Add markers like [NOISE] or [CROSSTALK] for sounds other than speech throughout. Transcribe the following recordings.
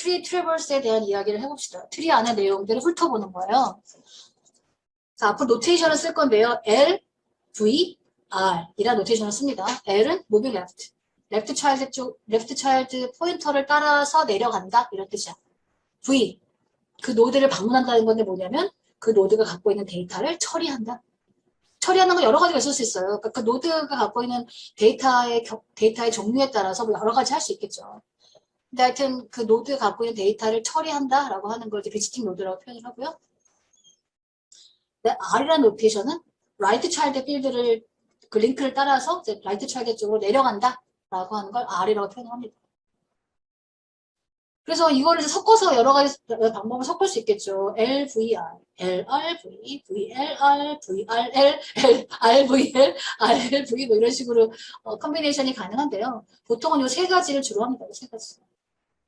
트리 트래버스에 대한 이야기를 해봅시다. 트리 안의 내용들을 훑어보는 거예요. 자, 앞으로 노테이션을 쓸 건데요. L, V, R 이라는 노테이션을 씁니다. L은 moving left. 레프트 차일드 쪽, 레프트 차일드 포인터를 따라서 내려간다. 이런 뜻이야. V, 그 노드를 방문한다는 건데 뭐냐면 그 노드가 갖고 있는 데이터를 처리한다. 처리하는 건 여러 가지가 있을 수 있어요. 그러니까 그 노드가 갖고 있는 데이터의, 겨- 데이터의 종류에 따라서 뭐 여러 가지 할 수 있겠죠. 근데 하여튼 그 노드가 갖고 있는 데이터를 처리한다라고 하는 걸 이제 비지팅 노드라고 표현을 하고요. 네, R이라는 노테이션은 라이트 차일드 필드를 그 링크를 따라서 이제 라이트 차일드 쪽으로 내려간다라고 하는 걸 R이라고 표현합니다. 그래서 이거를 섞어서 여러 가지 방법을 섞을 수 있겠죠. LVR, LRV, VLR, VRL, RVL, RLV 뭐 이런 식으로 어, 컨비네이션이 가능한데요. 보통은 이 세 가지를 주로 합니다. 이 세 가지.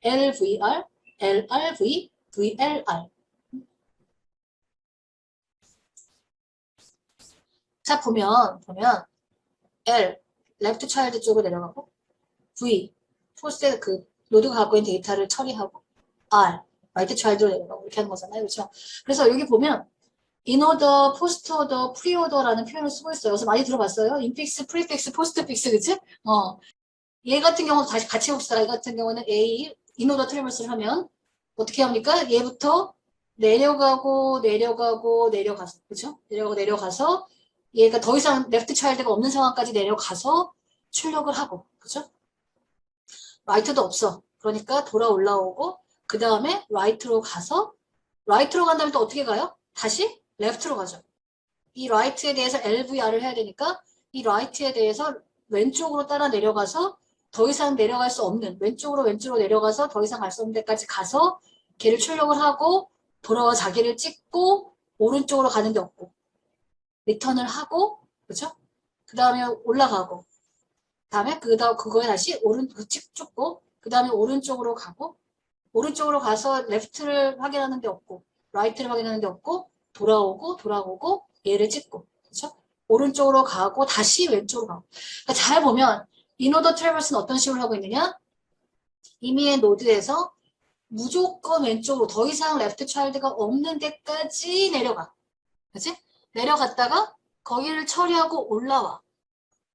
LVR, LRV, VLR. 자 보면 보면 L 레프트 차일드 쪽으로 내려가고 V 포스트 그 노드가 갖고 있는 데이터를 처리하고 R 라이트 차일드로 내려가고 이렇게 하는 거잖아요. 그렇죠? 그래서 여기 보면 인오더, 포스트오더, 프리오더라는 표현을 쓰고 있어요. 그래서 많이 들어봤어요. 인픽스, 프리픽스, 포스트픽스, 그치? 어. 얘 같은 경우는 다시 같이 해봅시다. 얘 같은 경우는 A, 인오더 트래버스를 하면 어떻게 합니까? 얘부터 내려가고, 내려가고, 내려가서, 그죠? 내려가고, 내려가서 얘가 더 이상 레프트 차일드가 없는 상황까지 내려가서 출력을 하고, 그죠? 라이트도 없어. 그러니까 돌아 올라오고, 그 다음에 라이트로 가서, 라이트로 간 다음에 또 어떻게 가요? 다시 레프트로 가죠. 이 라이트에 대해서 LVR을 해야 되니까, 이 라이트에 대해서 왼쪽으로 따라 내려가서 더 이상 내려갈 수 없는, 왼쪽으로 왼쪽으로 내려가서 더 이상 갈 수 없는 데까지 가서 걔를 출력을 하고, 돌아와 자기를 찍고, 오른쪽으로 가는 데 없고, 리턴을 하고, 그죠? 그 다음에 올라가고, 다음에 그 다음 그거에 다시 오른 그찍 쫓고 그 다음에 오른쪽으로 가고 오른쪽으로 가서 레프트를 확인하는 데 없고 라이트를 확인하는 데 없고 돌아오고 돌아오고 얘를 찍고 그렇죠? 오른쪽으로 가고 다시 왼쪽으로 가고 그러니까 잘 보면 인오더 트래버스는 어떤 식으로 하고 있느냐 이미의 노드에서 무조건 왼쪽으로 더 이상 레프트 차일드가 없는 데까지 내려가 그치? 내려갔다가 거기를 처리하고 올라와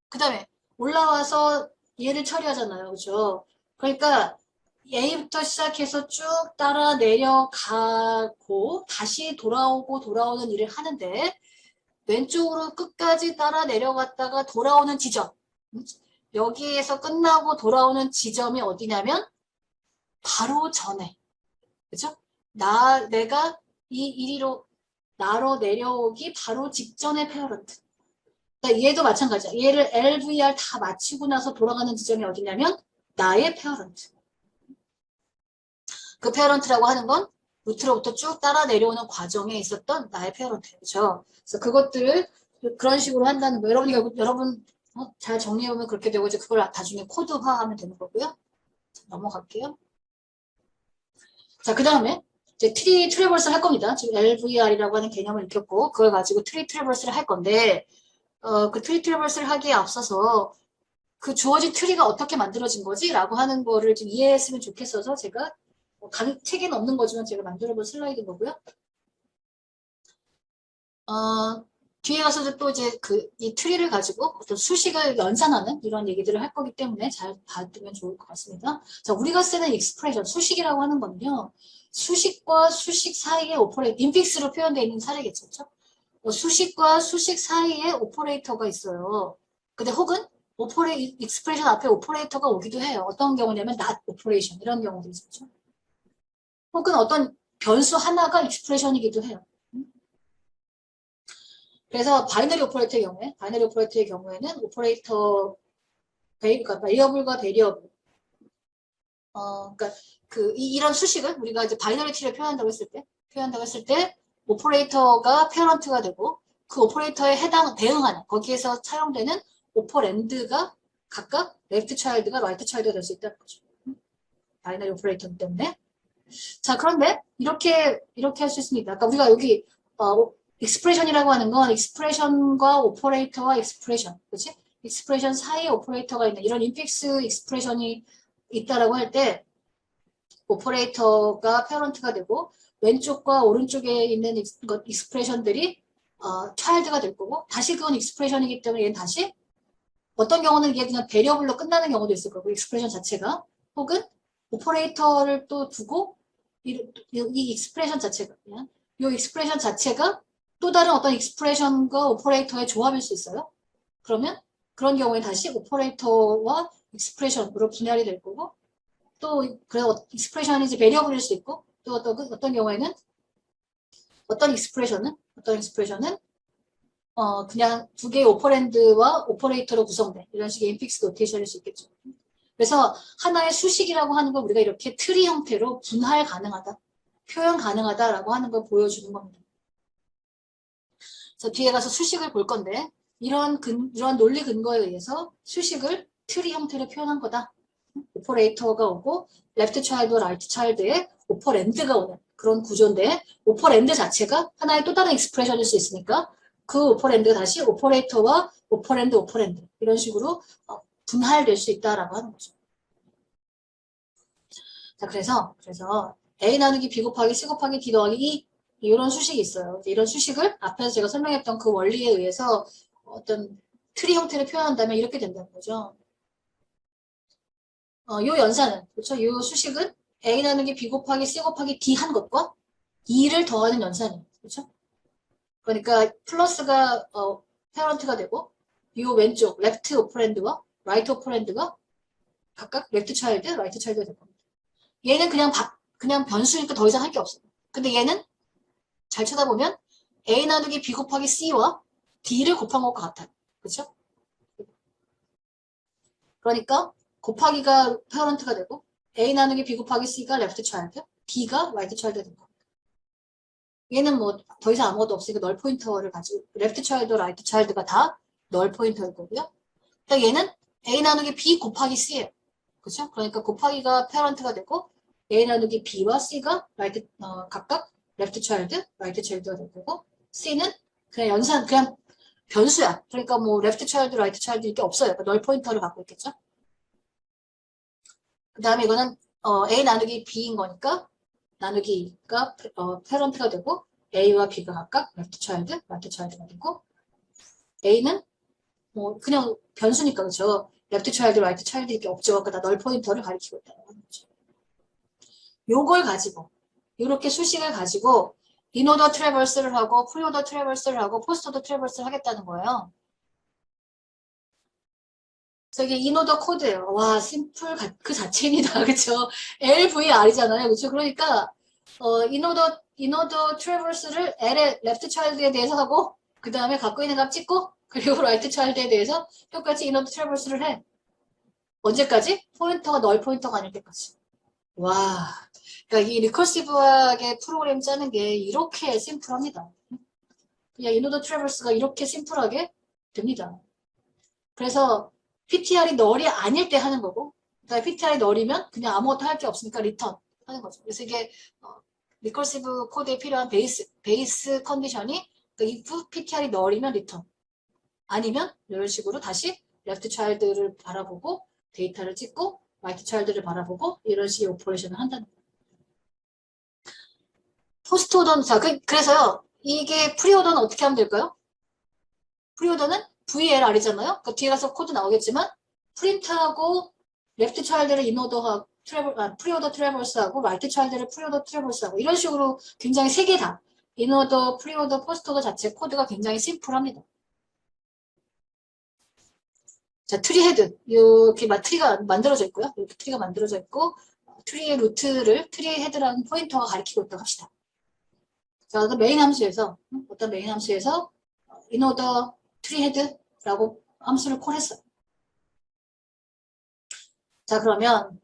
그 다음에 올라와서 얘를 처리하잖아요. 그죠? 그러니까 A부터 시작해서 쭉 따라 내려가고 다시 돌아오고 돌아오는 일을 하는데 왼쪽으로 끝까지 따라 내려갔다가 돌아오는 지점 음? 여기에서 끝나고 돌아오는 지점이 어디냐면 바로 전에 그죠? 나 내가 이 이리로 나로 내려오기 바로 직전의 페어런트 그러니까 얘도 마찬가지야. 얘를 LVR 다 마치고 나서 돌아가는 지점이 어디냐면 나의 페어런트. 그 페어런트라고 하는 건 루트로부터 쭉 따라 내려오는 과정에 있었던 나의 페어런트. 그렇죠? 그래서 그것들을 그런 식으로 한다는 거. 여러분이 여러분 어, 잘 정리해보면 그렇게 되고 이제 그걸 나중에 코드화하면 되는 거고요. 자, 넘어갈게요. 자, 그 다음에 이제 트리 트래버스를 할 겁니다. 지금 LVR이라고 하는 개념을 익혔고 그걸 가지고 트리 트래버스를 할 건데 어, 그 트리 트래버스를 하기에 앞서서 그 주어진 트리가 어떻게 만들어진 거지? 라고 하는 거를 좀 이해했으면 좋겠어서 제가 뭐 강, 책에는 없는 거지만 제가 만들어본 슬라이드인 거고요. 어, 뒤에 가서도 또 이제 그 이 트리를 가지고 어떤 수식을 연산하는 이런 얘기들을 할 거기 때문에 잘 봐두면 좋을 것 같습니다. 자, 우리가 쓰는 익스프레션, 수식이라고 하는 건요. 수식과 수식 사이에 오퍼레이트, 인픽스로 표현되어 있는 사례겠죠. 그렇죠? 어, 수식과 수식 사이에 오퍼레이터가 있어요. 근데 혹은 오퍼레 익스프레션 앞에 오퍼레이터가 오기도 해요. 어떤 경우냐면 not operation 이런 경우도 있었죠. 혹은 어떤 변수 하나가 익스프레션이기도 해요. 음? 그래서 바이너리 오퍼레이터의 경우에 바이너리 오퍼레이터의 경우에는 오퍼레이터 베이, 그러니까 베리어블과 베리어블 어, 그러니까 그 이, 이런 수식을 우리가 이제 바이너리 트리를 표현한다고 했을 때 표현한다고 했을 때 오퍼레이터가 페어런트가 되고 그 오퍼레이터에 해당 대응하는 거기에서 사용되는 오퍼랜드가 각각 레프트 차일드가 라이트 차일드가 될 수 있다는 거죠. 바이너리 오퍼레이터 때문에. 자 그런데 이렇게 이렇게 할 수 있습니다. 아까 우리가 여기 어, 익스프레션이라고 하는 건 익스프레션과 오퍼레이터와 익스프레션, 그렇지? 익스프레션 사이에 오퍼레이터가 있는 이런 인픽스 익스프레션이 있다라고 할 때 오퍼레이터가 페어런트가 되고 왼쪽과 오른쪽에 있는 익스프레션들이 어, child가 될 거고 다시 그건 익스프레션이기 때문에 얘는 다시 어떤 경우는 이게 그냥 베리어블로 끝나는 경우도 있을 거고 익스프레션 자체가 혹은 오퍼레이터를 또 두고 이, 이 익스프레션 자체가 그냥 이 익스프레션 자체가 또 다른 어떤 익스프레션과 오퍼레이터의 조합일 수 있어요. 그러면 그런 경우에 다시 오퍼레이터와 익스프레션으로 분할이 될 거고 또 그래 익스프레션이 이제 베리어블일 수 있고 또 어떤 어떤 경우에는 어떤 익스프레션은 어떤 익스프레션은 어 그냥 두 개의 오퍼랜드와 오퍼레이터로 구성된 이런 식의 인픽스 노테이션일 수 있겠죠. 그래서 하나의 수식이라고 하는 걸 우리가 이렇게 트리 형태로 분할 가능하다, 표현 가능하다라고 하는 걸 보여주는 겁니다. 그래서 뒤에 가서 수식을 볼 건데 이런 근, 이런 논리 근거에 의해서 수식을 트리 형태로 표현한 거다. 오퍼레이터가 오고 레프트 차일드와 라이트 차일드의 오퍼랜드가 오는 그런 구조인데 오퍼랜드 자체가 하나의 또 다른 익스프레션일 수 있으니까 그 오퍼랜드가 다시 오퍼레이터와 오퍼랜드 오퍼랜드 이런 식으로 어, 분할될 수 있다라고 하는 거죠. 자 그래서 그래서 a 나누기 b 곱하기 c 곱하기 d 더하기 e 이런 수식이 있어요. 이런 수식을 앞에서 제가 설명했던 그 원리에 의해서 어떤 트리 형태를 표현한다면 이렇게 된다는 거죠. 어, 요 연산은 그렇죠. 요 수식은 a 나누기 b 곱하기 c 곱하기 d 한 것과 2를 더하는 연산이에요. 그렇죠? 그러니까 플러스가 어, 페어런트가 되고 요 왼쪽 레프트 오퍼랜드와 라이트 오퍼랜드가 각각 레프트 차일드, 라이트 차일드가 될 겁니다. 얘는 그냥 바, 그냥 변수니까 더 이상 할 게 없어요. 근데 얘는 잘 쳐다보면 a 나누기 b 곱하기 c와 d를 곱한 것과 같아요. 그렇죠? 그러니까 곱하기가 페어런트가 되고 a 나누기 b 곱하기 c가 레프트 차일드, d가 라이트 차일드가 된 겁니다. 얘는 뭐 더 이상 아무것도 없으니까 널 포인터를 가지고 레프트 차일드, 라이트 차일드가 다 널 포인터일 거고요. 그러니까 얘는 a 나누기 b 곱하기 c예요. 그렇죠? 그러니까 곱하기가 페어런트가 되고 a 나누기 b와 c가 라이트 어, 각각 레프트 차일드, 라이트 차일드가 될 거고 c는 그냥 연산 그냥 변수야. 그러니까 뭐 레프트 차일드, 라이트 차일드 이게 없어요. 그러니까 널 포인터를 갖고 있겠죠. 그 다음에 이거는 어, a 나누기 b인 거니까 나누기가 어, 페런트가 되고 a와 b가 각각 레프트 차일드, 라이트 차일드가 되고 a는 뭐 그냥 변수니까 그죠. 레프트 차일드, 라이트 차일드 이렇게 없죠. 그러니까 널 포인터를 가리키고 있다는 거죠. 요걸 가지고 이렇게 수식을 가지고 인오더 트래버스를 하고 프리오더 트래버스를 하고 포스트오더 트래버스를 하겠다는 거예요. 이게 인오더 코드예요. 와, 심플 가- 그 자체입니다. [LAUGHS] 그쵸? LVR이잖아요. 그쵸? 그러니까 어, 인오더 인오더 트래버스를 L의 레프트 차일드에 대해서 하고 그 다음에 갖고 있는 값 찍고 그리고 라이트 차일드에 대해서 똑같이 인오더 트래버스를 해. 언제까지? 포인터가 널 포인터가 아닐 때까지. 와, 그러니까 이 리커시브하게 프로그램 짜는 게 이렇게 심플합니다. 그냥 인오더 트래버스가 이렇게 심플하게 됩니다. 그래서 PTR이 널이 아닐 때 하는 거고, 그다음에 PTR이 널이면 그냥 아무것도 할 게 없으니까 리턴 하는 거죠. 그래서 이게 어, 리커시브 코드에 필요한 베이스 베이스 컨디션이 그 if PTR이 널이면 리턴, 아니면 이런 식으로 다시 레프트 차일드를 바라보고 데이터를 찍고 라이트 차일드를 바라보고 이런 식의 오퍼레이션을 한다는 거예요. 포스트 오더는 자 그, 그래서요 이게 프리 오더는 어떻게 하면 될까요? 프리 오더는 VLR이잖아요. 그 뒤에 가서 코드 나오겠지만 프린트하고 레프트 차일드를 인오더하고 트래블 아, 프리오더 트래버스하고 라이트 차일드를 프리오더 트래버스하고 이런 식으로 굉장히 세 개 다 인오더, 프리오더, 포스트오더 자체 코드가 굉장히 심플합니다. 자, 트리 헤드. 이렇게 마- 트리가 만들어져 있고요. 이렇게 트리가 만들어져 있고, 어, 트리의 루트를 트리의 헤드라는 포인터가 가리키고 있다고 합시다. 자, 그 메인 함수에서, 음, 어떤 메인 함수에서, 인오더 트리 헤드라고 함수를 콜했어요. 자, 그러면,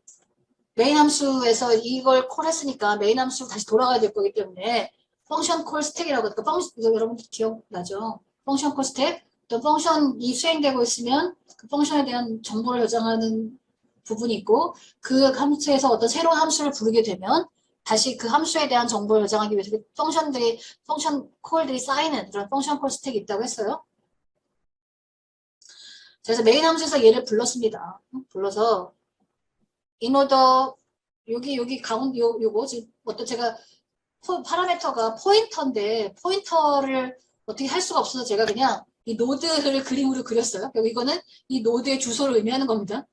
메인 함수에서 이걸 콜했으니까 메인 함수 다시 돌아가야 될 거기 때문에, 펑션 콜 스택이라고, 그 펑션, 이거 여러분들 기억나죠? 펑션 콜 스택. 또 펑션이 수행되고 있으면 그 펑션에 대한 정보를 저장하는 부분이 있고 그 함수에서 어떤 새로운 함수를 부르게 되면 다시 그 함수에 대한 정보를 저장하기 위해서 그 펑션들이 펑션 콜들이 쌓이는 그런 펑션 콜 스택이 있다고 했어요. 그래서 메인 함수에서 얘를 불렀습니다. 불러서 order 여기 여기 가운데 요 요거 지금 어떤 제가 포, 파라메터가 포인터인데 포인터를 어떻게 할 수가 없어서 제가 그냥 이 노드를 그림으로 그렸어요. 여기 이거는 이 노드의 주소를 의미하는 겁니다.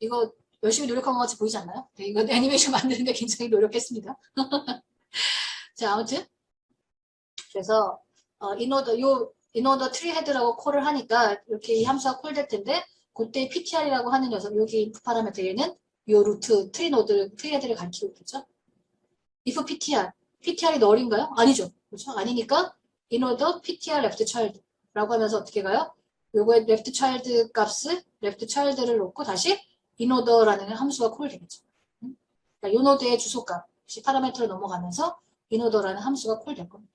이거 열심히 노력한 것 같이 보이지 않나요? 네, 이거 [LAUGHS] 애니메이션 만드는데 굉장히 노력했습니다. [LAUGHS] 자, 아무튼 그래서 어, 인오더 요 인오더 트리 헤드라고 콜을 하니까 이렇게 이 함수가 콜 될 텐데 그때 PTR이라고 하는 녀석 여기 인풋 파라미터 얘는 요 루트 트리 노드 트리 헤드를 가리키고 있겠죠. if PTR PTR이 널인가요? 아니죠. 그렇죠? 아니니까 인오더 PTR left child라고 하면서 어떻게 가요? 요거에 left child 값을 left child를 놓고 다시 인오더라는 함수가 콜 되겠죠. 음? 그러니까 요 노드의 주소값이 파라미터로 넘어가면서 인오더라는 함수가 콜 될 겁니다.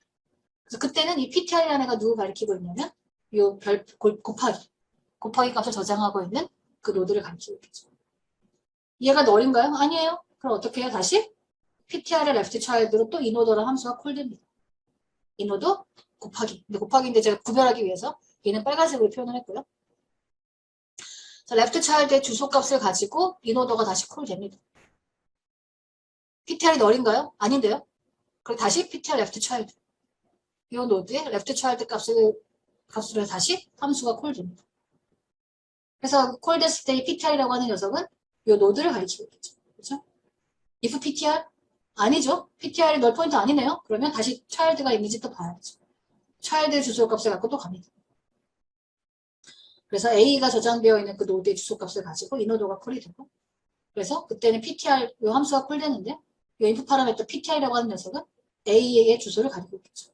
그래서 그때는 이 PTR이라는 애가 누구 가리키고 있냐면 요별 곱하기 곱하기 값을 저장하고 있는 그 노드를 가리키고 있겠죠. 얘가 널인가요? 아니에요. 그럼 어떻게 해요? 다시 PTR의 left child로 또 인오더라는 함수가 콜됩니다. 인오더 곱하기. 근데 곱하기인데 제가 구별하기 위해서 얘는 빨간색으로 표현을 했고요. 자, left child의 주소값을 가지고 인오더가 다시 콜 됩니다. PTR이 널인가요? 아닌데요. 그럼 다시 PTR left child. 이 노드에 left child 값을 값으로 다시 함수가 콜 됩니다. 그래서 콜 됐을 때이 PTR이라고 하는 녀석은 이 노드를 가리키고 있겠죠. 그렇죠? if PTR 아니죠. PTR이 널 포인트 아니네요. 그러면 다시 child가 있는지 또 봐야죠. child 주소 값을 갖고 또 갑니다. 그래서 A가 저장되어 있는 그 노드의 주소 값을 가지고 이 노드가 콜이 되고 그래서 그때는 PTR 이 함수가 콜되는데 이 input 파라미터 PTR이라고 하는 녀석은 A의 주소를 가지고 있겠죠.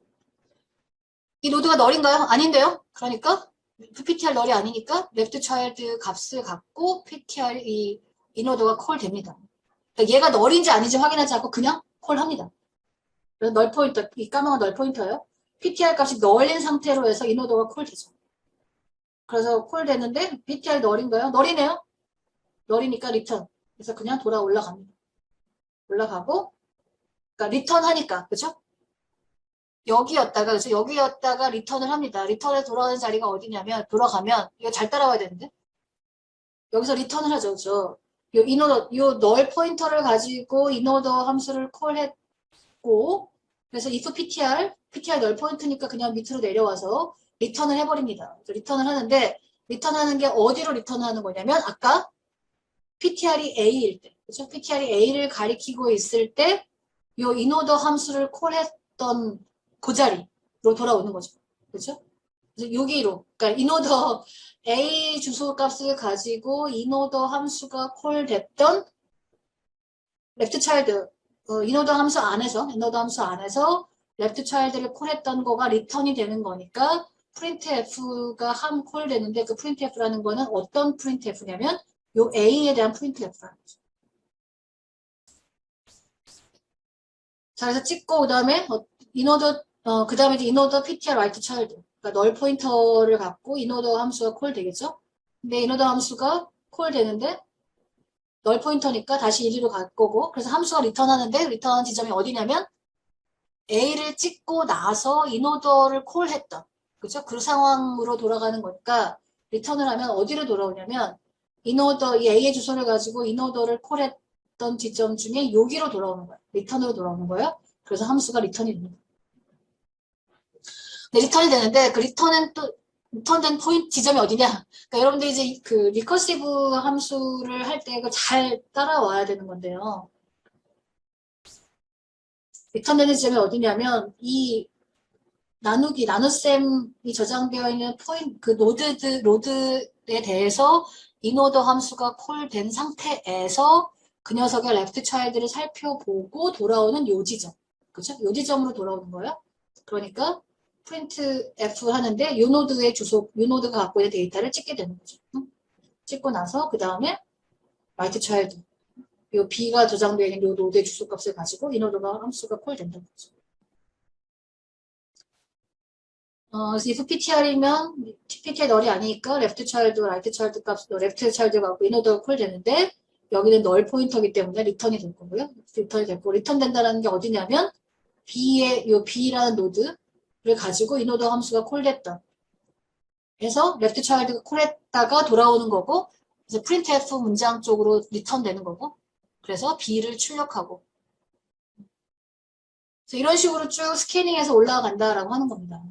이 노드가 널인가요? 아닌데요. 그러니까 PTR 널이 아니니까 left child 값을 갖고 PTR 이, 이 노드가 콜 됩니다. 그러니까 얘가 널인지 아닌지 확인하지 않고 그냥 콜합니다. 그래서 널 포인터, 이 까만 건 널 포인터예요. PTR 값이 널린 상태로 해서 이 노드가 콜 되죠. 그래서 콜 되는데 PTR 널인가요? 널이네요. 널이니까 리턴. 그래서 그냥 돌아 올라갑니다. 올라가고 그러니까 리턴 하니까 그죠? 여기였다가 그래서 여기였다가 리턴을 합니다. 리턴에 돌아오는 자리가 어디냐면 돌아가면 이거 잘 따라와야 되는데 여기서 리턴을 하죠. 그죠? 요 인오더 요널 포인터를 가지고 인오더 함수를 콜했고 그래서 if ptr ptr 널 포인트니까 그냥 밑으로 내려와서 리턴을 해버립니다. 리턴을 하는데 리턴하는 게 어디로 리턴하는 거냐면 아까 ptr이 a일 때 그렇죠? ptr이 a를 가리키고 있을 때요 인오더 함수를 콜했던 그 자리로 돌아오는 거죠. 그렇죠? 그래서 여기로 그러니까 인오더 a 주소 값을 가지고 인오더 함수가 콜됐던 레프트 차일드 어, 인오더 함수 안에서 인오더 함수 안에서 레프트 차일드를 콜했던 거가 리턴이 되는 거니까 printf가 함 콜 되는데 그 printf라는 거는 어떤 printf냐면 요 a에 대한 printf라는 거죠. 자, 그래서 찍고 그다음에 어, 인오더 어, 그다음에 이제 인오더 ptr right child 그러니까 널 포인터를 갖고 인오더 함수가 콜 되겠죠? 근데 인오더 함수가 콜 되는데 널 포인터니까 다시 이리로 갈 거고 그래서 함수가 리턴하는데 리턴 지점이 어디냐면 A를 찍고 나서 인오더를 콜했던 그죠? 그 상황으로 돌아가는 거니까 리턴을 하면 어디로 돌아오냐면 인오더 이 A의 주소를 가지고 인오더를 콜했던 지점 중에 여기로 돌아오는 거예요. 리턴으로 돌아오는 거예요. 그래서 함수가 리턴이 됩니다. 네, 리턴이 되는데 그 리턴은 또 리턴된 포인트 지점이 어디냐? 그러니까 여러분들이 이제 그 리커시브 함수를 할 때 그걸 잘 따라와야 되는 건데요. 리턴되는 지점이 어디냐면 이 나누기 나눗셈이 저장되어 있는 포인트 그 노드 로드에 대해서 인오더 함수가 콜된 상태에서 그 녀석의 레프트 차일드를 살펴보고 돌아오는 요 지점. 그죠? 요 지점으로 돌아오는 거예요. 그러니까 프린트 F 하는데 요 노드의 주소, 요 노드가 갖고 있는 데이터를 찍게 되는 거죠. 응? 찍고 나서 그 다음에 라이트 차일드 요 B가 저장되어 있는 요 노드의 주소 값을 가지고 이 노드가 함수가 콜 된다는 거죠. 어, if PTR이면 PTR 널이 아니니까 레프트 차일드, 라이트 차일드 값도 레프트 차일드 갖고 이 노드가 콜 되는데 여기는 널 포인터이기 때문에 리턴이 될 거고요. 리턴이 됐고 리턴 된다는 게 어디냐면 B의 요 B라는 노드 를 가지고 인오더 함수가 콜됐다. 그래서 레프트 차일드가 콜했다가 돌아오는 거고 그래서 printf 문장 쪽으로 리턴 되는 거고 그래서 B를 출력하고 이런 식으로 쭉 스캐닝해서 올라간다라고 하는 겁니다.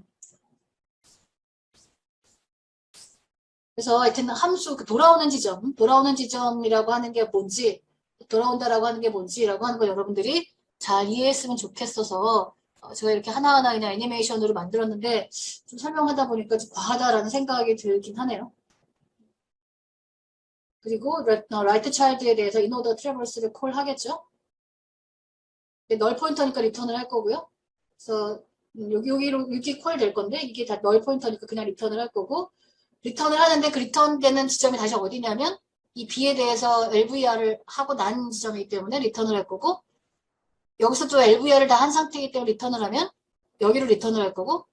그래서 하여튼 함수 그 돌아오는 지점, 돌아오는 지점이라고 하는 게 뭔지, 돌아온다라고 하는 게 뭔지라고 하는 걸 여러분들이 잘 이해했으면 좋겠어서 어, 제가 이렇게 하나하나 그냥 애니메이션으로 만들었는데 좀 설명하다 보니까 좀 과하다라는 생각이 들긴 하네요. 그리고 라이트 차일드에 대해서 인오더 트래버스를 콜 하겠죠. 널 포인터니까 리턴을 할 거고요. 그래서 음, 여기 여기로 여기 콜 될 건데 이게 다 널 포인터니까 그냥 리턴을 할 거고 리턴을 하는데 그 리턴되는 지점이 다시 어디냐면 이 B에 대해서 LVR을 하고 난 지점이기 때문에 리턴을 할 거고 여기서 또 LVR을 다 한 상태이기 때문에 리턴을 하면 여기로 리턴을 할 거고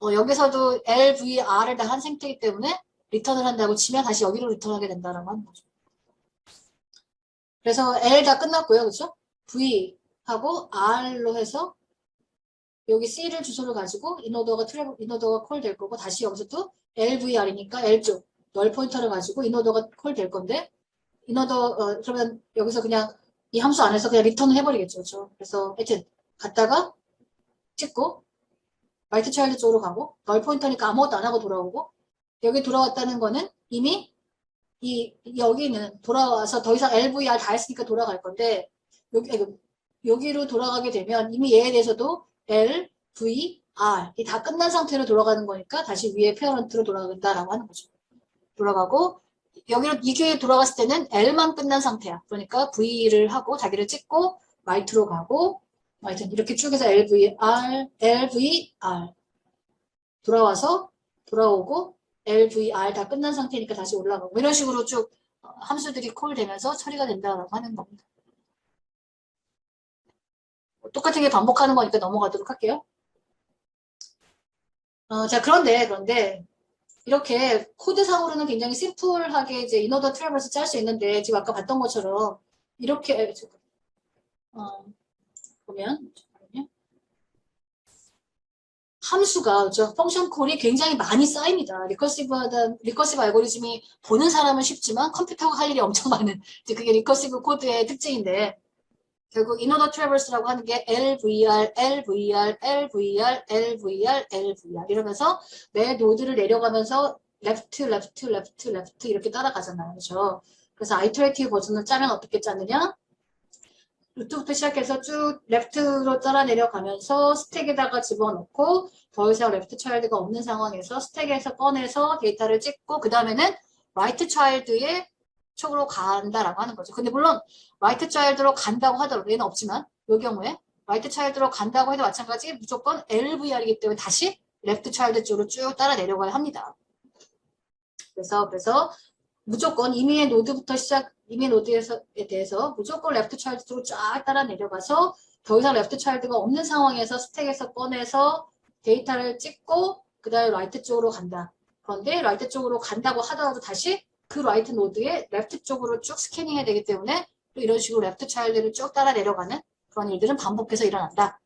어, 여기서도 LVR을 다 한 상태이기 때문에 리턴을 한다고 치면 다시 여기로 리턴하게 된다라고 하는 거죠. 그래서 L 다 끝났고요. 그렇죠? V 하고 R로 해서 여기 C를 주소를 가지고 인오더가 트래블 인오더가 콜 될 거고 다시 여기서 또 LVR이니까 L쪽 널 포인터를 가지고 인오더가 콜 될 건데 인오더 어, 그러면 여기서 그냥 이 함수 안에서 그냥 리턴을 해버리겠죠. 그렇죠? 그래서 하여튼 갔다가 찍고 라이트 차일드 쪽으로 가고 널 포인터니까 아무것도 안 하고 돌아오고 여기 돌아왔다는 거는 이미 이 여기는 돌아와서 더 이상 LVR 다 했으니까 돌아갈 건데 여기 여기로 돌아가게 되면 이미 얘에 대해서도 L, V, R 이 다 끝난 상태로 돌아가는 거니까 다시 위에 페어런트로 돌아간다라고 하는 거죠. 돌아가고 여기로 이게 돌아갔을 때는 L만 끝난 상태야. 그러니까 V를 하고 자기를 찍고 라이트로 가고 하여튼 이렇게 쭉 해서 LVR, LVR 돌아와서 돌아오고 LVR 다 끝난 상태니까 다시 올라가고 이런 식으로 쭉 어, 함수들이 콜되면서 처리가 된다라고 하는 겁니다. 똑같은 게 반복하는 거니까 넘어가도록 할게요. 어, 자, 그런데, 그런데, 이렇게 코드상으로는 굉장히 심플하게 이제 인어더 트래버스 짤 수 있는데, 지금 아까 봤던 것처럼, 이렇게, 어, 보면. 함수가, 그죠? 펑션 콜이 굉장히 많이 쌓입니다. 리커시브하다, 리커시브 알고리즘이 보는 사람은 쉽지만 컴퓨터가 할 일이 엄청 많은, 그게 리커시브 코드의 특징인데, 결국 인어더 트래버스라고 하는 게 LVR, LVR, LVR, LVR, LVR 이러면서 매 노드를 내려가면서 레프트, 레프트, 레프트, 레프트 이렇게 따라가잖아요. 그렇죠? 그래서 아이터레이티브 버전을 짜면 어떻게 짜느냐? 루트부터 시작해서 쭉 레프트로 따라 내려가면서 스택에다가 집어넣고 더 이상 레프트 차일드가 없는 상황에서 스택에서 꺼내서 데이터를 찍고 그 다음에는 라이트 차일드의 쪽으로 간다라고 하는 거죠. 근데 물론 라이트 차일드로 간다고 하더라도 얘는 없지만 이 경우에 라이트 차일드로 간다고 해도 마찬가지 무조건 LVR이기 때문에 다시 레프트 차일드 쪽으로 쭉 따라 내려가야 합니다. 그래서 그래서 무조건 이미의 노드부터 시작 이미 노드에서 에 대해서 무조건 레프트 차일드 쪽으로 쫙 따라 내려가서 더 이상 레프트 차일드가 없는 상황에서 스택에서 꺼내서 데이터를 찍고 그 다음에 라이트 쪽으로 간다. 그런데 라이트 쪽으로 간다고 하더라도 다시 그 라이트 노드의 레프트 쪽으로 쭉 스캐닝해야 되기 때문에 또 이런 식으로 레프트 차일드를 쭉 따라 내려가는 그런 일들은 반복해서 일어난다.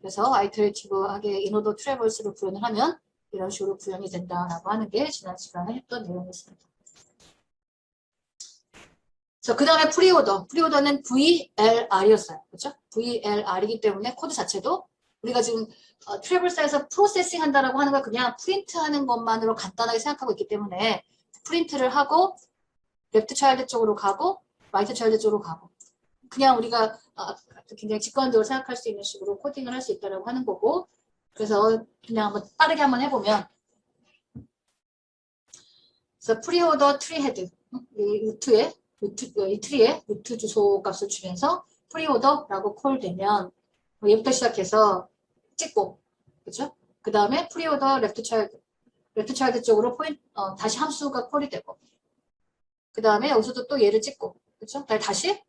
그래서 아이터레이티브하게 인오더 트래버스를 구현을 하면 이런 식으로 구현이 된다라고 하는 게 지난 시간에 했던 내용이었습니다. 자, 그 다음에 프리오더. 프리오더는 VLR이었어요. 그렇죠? VLR이기 때문에 코드 자체도 우리가 지금 어, 트래버스에서 프로세싱 한다라고 하는 걸 그냥 프린트 하는 것만으로 간단하게 생각하고 있기 때문에 프린트를 하고 레프트 차일드 쪽으로 가고 라이트 차일드 쪽으로 가고. 그냥 우리가 아, 굉장히 직관적으로 생각할 수 있는 식으로 코딩을 할 수 있다고 하는 거고. 그래서 그냥 한번 빠르게 한번 해보면. 그래서 프리오더 트리 헤드 이 루트에 루트, 이 트리에 루트 주소 값을 주면서 프리오더라고 콜 되면 얘부터 시작해서 찍고 그죠? 그 다음에 프리오더 레프트 차일드 레프트 차일드 쪽으로 포인 어, 다시 함수가 콜이 되고 그 다음에 여기서도 또 얘를 찍고 그렇죠? 다시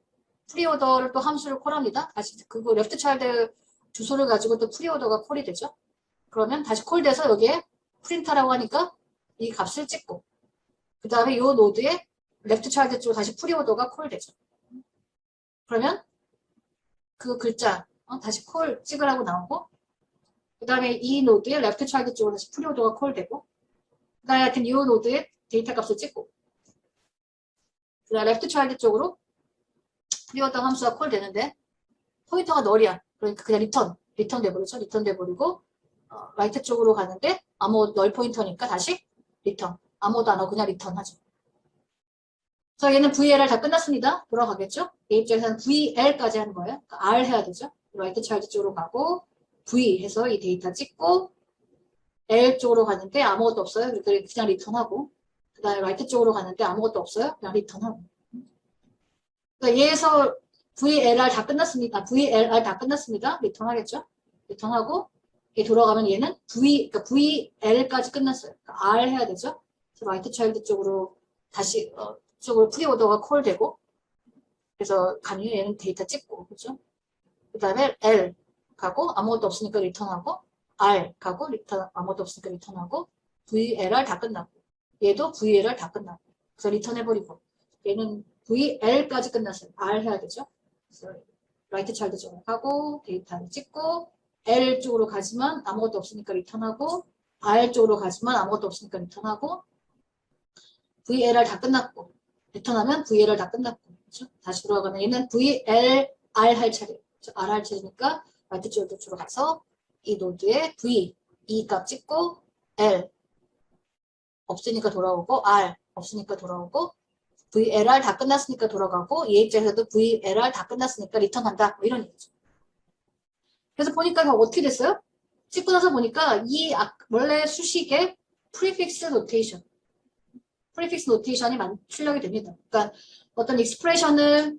프리오더를 또 함수를 콜합니다. 다시 그거 레프트 차일드 주소를 가지고 또 프리오더가 콜이 되죠. 그러면 다시 콜돼서 여기에 프린터라고 하니까 이 값을 찍고 그 다음에 이 노드에 레프트 차일드 쪽으로 다시 프리오더가 콜되죠. 그러면 그 글자 어, 다시 콜 찍으라고 나오고 그 다음에 이 노드에 레프트 차일드 쪽으로 다시 프리오더가 콜되고 그 다음에 하여튼 이 노드에 데이터 값을 찍고 그 다음에 레프트 차일드 쪽으로 프리오더 함수가 콜 되는데 포인터가 널이야. 그러니까 그냥 리턴, 리턴 돼버리죠. 리턴 돼버리고 어, 라이트 쪽으로 가는데 아무 널 포인터니까 다시 리턴. 아무도 안 하고 그냥 리턴 하죠. 그래서 얘는 VLR 다 끝났습니다. 돌아가겠죠? 얘 입장에서는 VL까지 하는 거예요. 그러니까 R 해야 되죠. 라이트 차일드 쪽으로 가고 V 해서 이 데이터 찍고 L 쪽으로 가는데 아무것도 없어요. 그러니까 그냥 리턴하고 그 다음에 라이트 쪽으로 가는데 아무것도 없어요. 그냥 리턴하고 그러니까 얘에서 VLR 다 끝났습니다. 아, VLR 다 끝났습니다. 리턴하겠죠? 리턴하고 얘 돌아가면 얘는 V, 그러니까 VL까지 끝났어요. 그러니까 R 해야 되죠? 그래서 라이트 차일드 쪽으로 다시 어, 쪽으로 프리오더가 콜되고 그래서 가면 얘는 데이터 찍고 그죠? 그 다음에 L 가고 아무것도 없으니까 리턴하고 R 가고 리턴 아무것도 없으니까 리턴하고 VLR 다 끝나고 얘도 VLR 다 끝나고 그래서 리턴해버리고 얘는 VL까지 끝났어요. R 해야 되죠? 그래서 라이트 차일드 쪽으로 가고 데이터를 찍고 L 쪽으로 가지만 아무것도 없으니까 리턴하고 R 쪽으로 가지만 아무것도 없으니까 리턴하고 VLR 다 끝났고 리턴하면 VLR 다 끝났고 그렇죠? 다시 돌아가면 얘는 VLR 할 차례? R 할 차례니까 라이트 쪽으로 쪽으로 가서 이 노드에 V E 값 찍고 L 없으니까 돌아오고 R 없으니까 돌아오고 VLR 다 끝났으니까 돌아가고 얘 입장에서도 VLR 다 끝났으니까 리턴한다 뭐 이런 얘기죠. 그래서 보니까 어떻게 됐어요? 찍고 나서 보니까 이 아- 원래 수식의 prefix notation 프리픽스 노테이션이 만- 출력이 됩니다. 그러니까 어떤 익스프레션을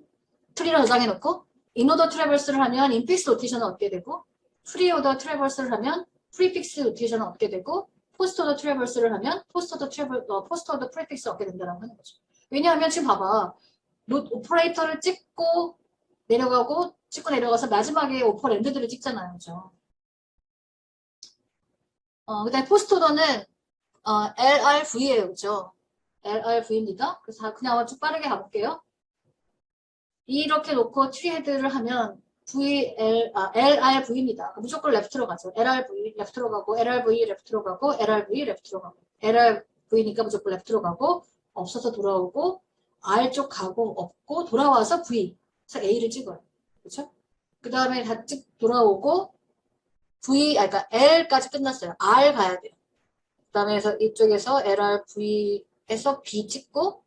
트리로 저장해 놓고 인오더 트래버스를 하면 인픽스 노테이션은 얻게 되고 프리 오더 트래버스를 하면 프리픽스 노테이션은 얻게 되고 포스트 오더 트래버스를 하면 포스트 오더 트래버 어, 포스트 오더 프리픽스 얻게 된다고 하는 거죠. 왜냐하면 지금 봐봐. 롯 오퍼레이터를 찍고 내려가고 찍고 내려가서 마지막에 오퍼랜드들을 찍잖아요. 그죠? 어, 그다음에 포스트 오더는 어, LRV예요. 그죠? LRV입니다. 그래서 다 그냥 쭉 빠르게 가볼게요. 이렇게 놓고 트리 헤드를 하면 VL, 아, LRV입니다. 무조건 레프트로 가죠. LRV 레프트로 가고, LRV 레프트로 가고, LRV 레프트로 가고, LRV니까 무조건 레프트로 가고, 없어서 돌아오고, R 쪽 가고, 없고, 돌아와서 V. 그래서 A를 찍어요. 그렇죠? 그 다음에 다 찍, 돌아오고, V, 아, 그러니까 L까지 끝났어요. R 가야 돼요. 그 다음에 서 이쪽에서 LRV 에서 B 찍고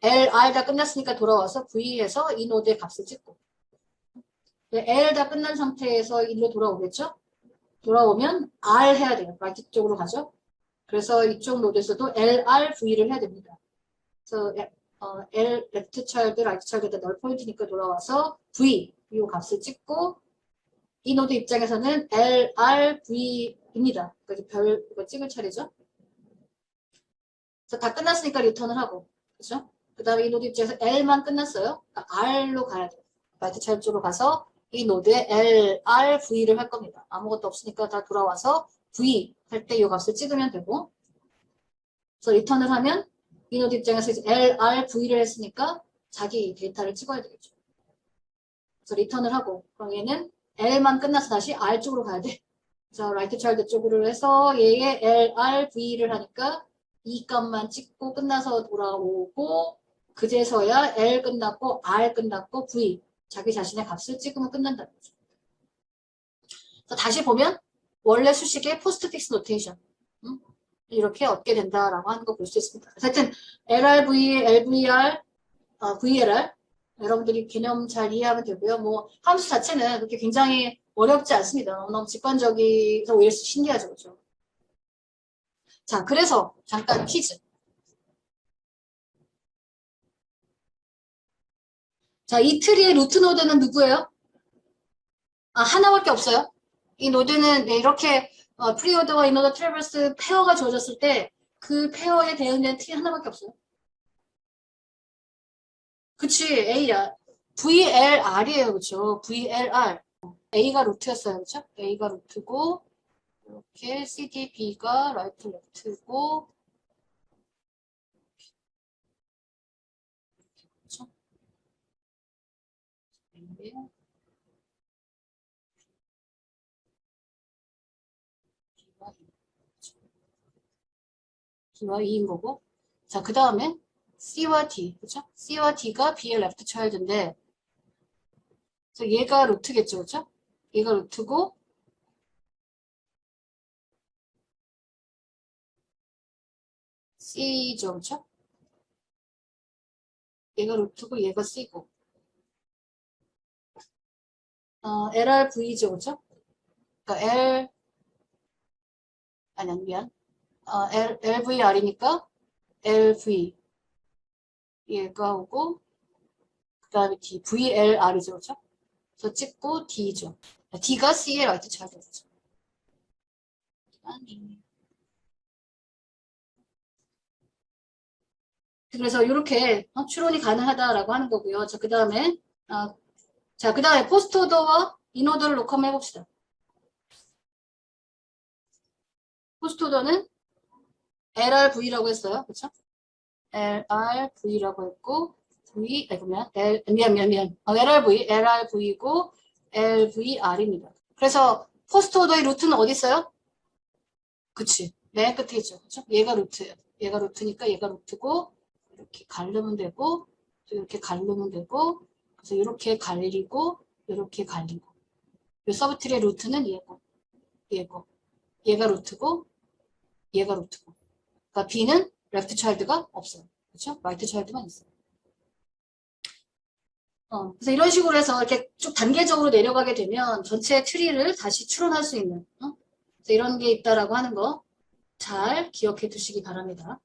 LR 다 끝났으니까 돌아와서 V에서 이 노드의 값을 찍고 네, L 다 끝난 상태에서 일로 돌아오겠죠? 돌아오면 R 해야 돼요. 라이트 쪽으로 가죠? 그래서 이쪽 노드에서도 LRV를 해야 됩니다. 그래서 어, L 레프트 차일드, 라이트 차일드 널 포인트니까 돌아와서 V 이 값을 찍고 이 노드 입장에서는 LRV입니다. 그래서 별 이거 찍을 차례죠? 그래서 다 끝났으니까 리턴을 하고, 그죠? 그 다음에 이 노드 입장에서 L만 끝났어요. 그러니까 R로 가야 돼요. 차일 쪽으로 가서 이 노드에 L, R, V를 할 겁니다. 아무것도 없으니까 다 돌아와서 V 할 때 이 값을 찍으면 되고, 그래서 리턴을 하면 이 노드 입장에서 이제 L, R, V를 했으니까 자기 데이터를 찍어야 되겠죠. 그래서 리턴을 하고, 그럼 얘는 L만 끝나서 다시 R 쪽으로 가야 돼. 그래서 라이트 차일드 쪽으로 해서 얘의 L, R, V를 하니까 이 값만 찍고 끝나서 돌아오고 그제서야 L 끝났고 R 끝났고 V 자기 자신의 값을 찍으면 끝난다는 거죠. 다시 보면 원래 수식의 포스트 픽스 노테이션 음? 이렇게 얻게 된다라고 하는 거 볼 수 있습니다. 하여튼 LRV, LVR, 어, VLR 여러분들이 개념 잘 이해하면 되고요. 뭐 함수 자체는 그렇게 굉장히 어렵지 않습니다. 너무 직관적이서 오히려 신기하죠. 그렇죠? 자, 그래서 잠깐 퀴즈. 자, 이 트리의 루트 노드는 누구예요? 아, 하나밖에 없어요. 이 노드는 네, 이렇게 어, 프리오더와 이노더 트래버스 페어가 주어졌을 때 그 페어에 대응되는 트리 하나밖에 없어요. 그치, A야. VLR이에요, 그쵸? VLR. A가 루트였어요, 그쵸? A가 루트고, 이렇게 CDB가 라이트 레프트고 그렇죠? 네. B와 2인 거고 자 그 다음에 C와 D 그죠? C와 D가 B의 레프트 차일드인데 그래서 얘가 루트겠죠, 그죠? 얘가 루트고 C죠, 그죠? 얘가 루트고 얘가 C고 어, LRV죠, 그죠? 그러니까 L 아니, 아니, 미안. 어, L, LVR이니까 LV 얘가 오고 그 다음에 D, VLR이죠, 그죠? 그래서 찍고 D죠. D가 C의 라이트 차이드죠. 아니. 그래서 이렇게 어, 추론이 가능하다라고 하는 거고요. 자, 그 다음에 어, 자, 그 다음에 포스트 오더와 인오더를 놓고 한번 해봅시다. 포스트 오더는 LRV라고 했어요. 그쵸? LRV라고 했고, V, 아니, 그러면, L, 미안, 미안, 미안. 어, LRV, LRV고, LVR입니다. 그래서, 포스트 오더의 루트는 어디 있어요? 그치. 맨 끝에 있죠. 그쵸? 얘가 루트예요. 얘가 루트니까 얘가 루트고, 이렇게 가르면 되고, 또 이렇게 가르면 되고, 그래서 이렇게 갈리고, 이렇게 갈리고. 이 서브트리의 루트는 얘고, 얘고. 얘가 루트고, 얘가 루트고. 그러니까 B는 레프트 차일드가 없어요. 그렇죠? 라이트 차일드만 있어요. 어, 그래서 이런 식으로 해서 이렇게 쭉 단계적으로 내려가게 되면 전체 트리를 다시 추론할 수 있는 어? 이런 게 있다라고 하는 거 잘 기억해 두시기 바랍니다.